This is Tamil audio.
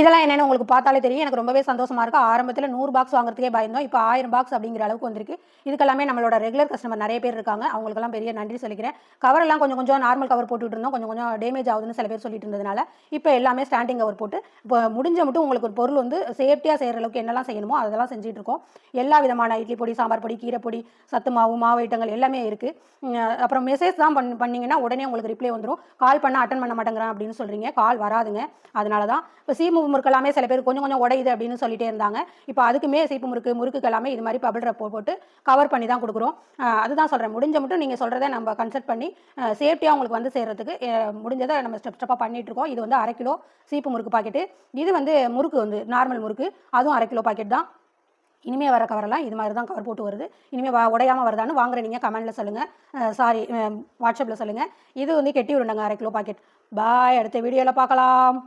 இதெல்லாம் என்னென்னு உங்களுக்கு பார்த்தாலே தெரியும். எனக்கு ரொம்பவே சந்தோஷமா இருக்கு. ஆரம்பத்தில் நூறு பாக்ஸ் வாங்குறதுக்கே பயந்தோம். இப்போ ஆயிரம் பாக்ஸ் அப்படிங்கிற அளவுக்கு வந்திருக்கு. இதுக்கெல்லாமே நம்மளோட ரெகுலர் கஸ்டமர் நிறைய பேர் இருக்காங்க. அவங்களுக்கெல்லாம் பெரிய நன்றி சொல்லிக்கிறேன். கவரெல்லாம் கொஞ்சம் கொஞ்சம் நார்மல் கவர் போட்டுட்டு இருந்தோம். கொஞ்சம் கொஞ்சம் டேமேஜ் ஆகுதுன்னு சில பேர் சொல்லிட்டு இருந்ததுனால இப்போ எல்லாமே ஸ்டாண்டிங் கவர் போட்டு இப்போ முடிஞ்ச மட்டும் உங்களுக்கு ஒரு பொருள் வந்து சேஃப்டியாக செய்கிற அளவுக்கு என்னெல்லாம் செய்யணுமோ அதெல்லாம் செஞ்சுட்டு இருக்கோம். எல்லா விதமான இட்லி பொடி சாம்பார் பொடி கீரை பொடி சத்து மாவு மாவு ஐட்டங்கள் எல்லாமே இருக்குது அப்புறம் மெசேஜ் தான் பண் பண்ணீங்கன்னா உடனே உங்களுக்கு ரிப்ளை வந்துடும் கால் பண்ணால் அட்டன் பண்ண மாட்டேங்கிறேன் அப்படின்னு சொல்கிறீங்க கால் வராதுங்க. அதனால தான் இப்போ சீப்பு முறுக்கு எல்லாமே சில பேர் கொஞ்சம் கொஞ்சம் உடையுது அப்படின்னு சொல்லிட்டே இருந்தாங்க. இப்போ அதுக்குமே சீப்பு முறுக்கு முறுக்கு எல்லாமே இது மாதிரி பபிள் ரப்போ போட்டு கவர் பண்ணி தான் கொடுக்குறோம். அதுதான் சொல்கிறேன் முடிஞ்ச மட்டும் நீங்கள் சொல்கிறத நம்ம கன்சல்ட் பண்ணி சேஃப்டியாக உங்களுக்கு வந்து சேர்கிறதுக்கு முடிஞ்சதை நம்ம ஸ்டெப் ஸ்டெப்பாக பண்ணிட்டு இருக்கோம். இது வந்து அரை கிலோ சீப்பு முறுக்கு பாக்கெட்டு இது வந்து முறுக்கு வந்து நார்மல் முறுக்கு. அதுவும் அரை கிலோ பாக்கெட் தான். இனிமே வர கவரெல்லாம் இது மாதிரி தான் கவர் போட்டு வருது. இனிமேல் வா உடையாமல் வருதான்னு வாங்குற நீங்கள் கமெண்ட்டில் சொல்லுங்கள் சாரி வாட்ஸ்அப்பில் சொல்லுங்கள் இது வந்து கெட்டி உருண்டங்க அரை கிலோ பாக்கெட் பாய் அடுத்த வீடியோவில் பார்க்கலாம்.